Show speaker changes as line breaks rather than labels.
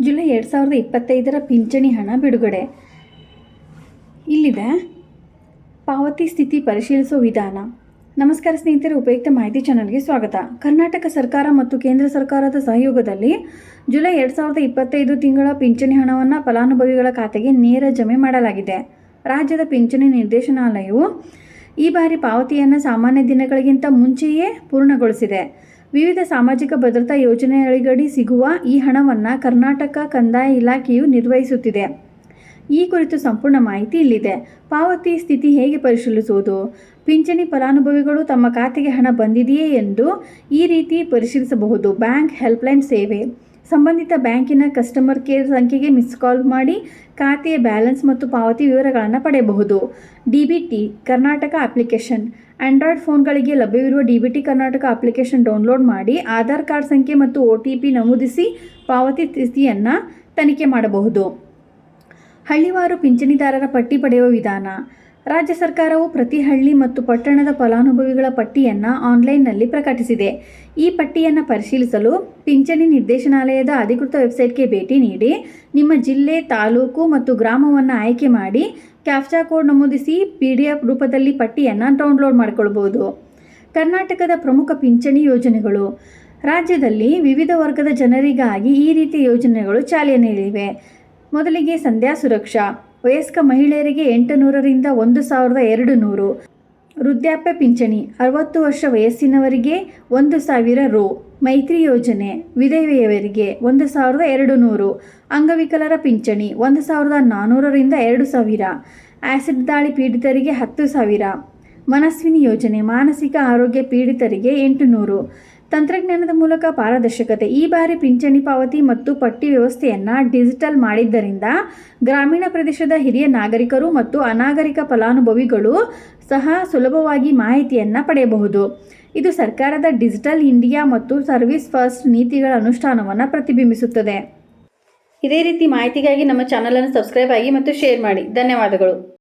July ಎರಡು ಸಾವಿರದ ಇಪ್ಪತ್ತೈದರ ಪಿಂಚಣಿ ಹಣ ಬಿಡುಗಡೆ. ಇಲ್ಲಿದೆ. ಪಾವತಿ ಸ್ಥಿತಿ ಪರಿಶೀಲಿಸುವ ವಿಧಾನ. ನಮಸ್ಕಾರ ಸ್ನೇಹಿತರೆ, ಉಪಯುಕ್ತ ಮಾಹಿತಿ ಚಾನಲ್ಗೆ ಸ್ವಾಗತ. ಕರ್ನಾಟಕ ಸರ್ಕಾರ ಮತ್ತು ಕೇಂದ್ರ ಸರ್ಕಾರದ ಸಹಯೋಗದಲ್ಲಿ ಜುಲೈ ಎರಡು ಸಾವಿರದ ಇಪ್ಪತ್ತೈದು ತಿಂಗಳ ಪಿಂಚಣಿ ಹಣವನ್ನು ಫಲಾನುಭವಿಗಳ ಖಾತೆಗೆ ನೇರ ಜಮೆ ಮಾಡಲಾಗಿದೆ. ರಾಜ್ಯದ ಪಿಂಚಣಿ ನಿರ್ದೇಶನಾಲಯವು ಈ ಬಾರಿ ಪಾವತಿಯನ್ನು ಸಾಮಾನ್ಯ ದಿನಗಳಿಗಿಂತ ಮುಂಚೆಯೇ ಪೂರ್ಣಗೊಳಿಸಿದೆ. ವಿವಿಧ ಸಾಮಾಜಿಕ ಭದ್ರತಾ ಯೋಜನೆಗಳಿಗಡಿ ಸಿಗುವ ಈ ಹಣವನ್ನು ಕರ್ನಾಟಕ ಕಂದಾಯ ಇಲಾಖೆಯು ನಿರ್ವಹಿಸುತ್ತಿದೆ. ಈ ಕುರಿತು ಸಂಪೂರ್ಣ ಮಾಹಿತಿ ಇಲ್ಲಿದೆ. ಪಾವತಿ ಸ್ಥಿತಿ ಹೇಗೆ ಪರಿಶೀಲಿಸುವುದು? ಪಿಂಚಣಿ ಫಲಾನುಭವಿಗಳು ತಮ್ಮ ಖಾತೆಗೆ ಹಣ ಬಂದಿದೆಯೇ ಎಂದು ಈ ರೀತಿ ಪರಿಶೀಲಿಸಬಹುದು. ಬ್ಯಾಂಕ್ ಹೆಲ್ಪ್ಲೈನ್ ಸೇವೆ. ಸಂಬಂಧಿತ ಬ್ಯಾಂಕಿನ ಕಸ್ಟಮರ್ ಕೇರ್ ಸಂಖ್ಯೆಗೆ ಮಿಸ್ ಕಾಲ್ ಮಾಡಿ ಖಾತೆಯ ಬ್ಯಾಲೆನ್ಸ್ ಮತ್ತು ಪಾವತಿ ವಿವರಗಳನ್ನು ಪಡೆಯಬಹುದು. D B T Karnataka application Android ಫೋನ್ಗಳಿಗೆ ಲಭ್ಯವಿರುವ D B T Karnataka application download ಮಾಡಿ ಆಧಾರ್ ಕಾರ್ಡ್ ಸಂಖ್ಯೆ ಮತ್ತು ಒ ಟಿ ಪಿ ನಮೂದಿಸಿ ಪಾವತಿ ಸ್ಥಿತಿಯನ್ನು ತನಿಖೆ ಮಾಡಬಹುದು. ಹಳ್ಳಿವಾರು ಪಿಂಚಣಿದಾರರ ಪಟ್ಟಿ ಪಡೆಯುವ ವಿಧಾನ. ರಾಜ್ಯ ಸರ್ಕಾರವು ಪ್ರತಿ ಹಳ್ಳಿ ಮತ್ತು ಪಟ್ಟಣದ ಫಲಾನುಭವಿಗಳ ಪಟ್ಟಿಯನ್ನು ಆನ್ಲೈನ್ನಲ್ಲಿ ಪ್ರಕಟಿಸಿದೆ. ಈ ಪಟ್ಟಿಯನ್ನು ಪರಿಶೀಲಿಸಲು ಪಿಂಚಣಿ ನಿರ್ದೇಶನಾಲಯದ ಅಧಿಕೃತ ವೆಬ್ಸೈಟ್ಗೆ ಭೇಟಿ ನೀಡಿ, ನಿಮ್ಮ ಜಿಲ್ಲೆ, ತಾಲೂಕು ಮತ್ತು ಗ್ರಾಮವನ್ನು ಆಯ್ಕೆ ಮಾಡಿ, ಕ್ಯಾಪ್ಚಾ ಕೋಡ್ ನಮೂದಿಸಿ ಪಿ ಡಿ ಎಫ್ ರೂಪದಲ್ಲಿ ಪಟ್ಟಿಯನ್ನು ಡೌನ್ಲೋಡ್ ಮಾಡಿಕೊಳ್ಬೋದು. ಕರ್ನಾಟಕದ ಪ್ರಮುಖ ಪಿಂಚಣಿ ಯೋಜನೆಗಳು. ರಾಜ್ಯದಲ್ಲಿ ವಿವಿಧ ವರ್ಗದ ಜನರಿಗಾಗಿ ಈ ರೀತಿಯ ಯೋಜನೆಗಳು ಚಾಲನೆಯಲ್ಲಿವೆ ಮೊದಲಿಗೆ ಸಂಧ್ಯಾ ಸುರಕ್ಷಾ. ವಯಸ್ಕ ಮಹಿಳೆಯರಿಗೆ ಎಂಟು ನೂರರಿಂದ ಒಂದು ಸಾವಿರದ ಎರಡು ನೂರು. ವೃದ್ಧಾಪ್ಯ ಪಿಂಚಣಿ, ಅರವತ್ತು ವರ್ಷ ವಯಸ್ಸಿನವರಿಗೆ ಒಂದು ಸಾವಿರ ರು. ಮೈತ್ರಿ ಯೋಜನೆ, ವಿಧವೆಯವರಿಗೆ ಒಂದು ಸಾವಿರದ ಎರಡು ನೂರು. ಅಂಗವಿಕಲರ ಪಿಂಚಣಿ, ಒಂದು ಸಾವಿರದ ನಾನ್ನೂರರಿಂದ ಎರಡು ಸಾವಿರ. ಆ್ಯಸಿಡ್ ದಾಳಿ ಪೀಡಿತರಿಗೆ ಹತ್ತು ಸಾವಿರ. ಮನಸ್ವಿನಿ ಯೋಜನೆ, ಮಾನಸಿಕ ಆರೋಗ್ಯ ಪೀಡಿತರಿಗೆ ಎಂಟು ನೂರು. ತಂತ್ರಜ್ಞಾನದ ಮೂಲಕ ಪಾರದರ್ಶಕತೆ, ಈ ಬಾರಿ ಪಿಂಚಣಿ ಪಾವತಿ ಮತ್ತು ಪಟ್ಟಿ ವ್ಯವಸ್ಥೆಯನ್ನು ಡಿಜಿಟಲ್ ಮಾಡಿದ್ದರಿಂದ ಗ್ರಾಮೀಣ ಪ್ರದೇಶದ ಹಿರಿಯ ನಾಗರಿಕರು ಮತ್ತು ಅನಾಗರಿಕ ಫಲಾನುಭವಿಗಳು ಸಹ ಸುಲಭವಾಗಿ ಮಾಹಿತಿಯನ್ನು ಪಡೆಯಬಹುದು. ಇದು ಸರ್ಕಾರದ ಡಿಜಿಟಲ್ ಇಂಡಿಯಾ ಮತ್ತು ಸರ್ವಿಸ್ ಫಸ್ಟ್ ನೀತಿಗಳ ಅನುಷ್ಠಾನವನ್ನು ಪ್ರತಿಬಿಂಬಿಸುತ್ತದೆ. ಇದೇ ರೀತಿ ಮಾಹಿತಿಗಾಗಿ ನಮ್ಮ ಚಾನಲನ್ನು ಸಬ್ಸ್ಕ್ರೈಬ್ ಆಗಿ ಮತ್ತು ಶೇರ್ ಮಾಡಿ. ಧನ್ಯವಾದಗಳು.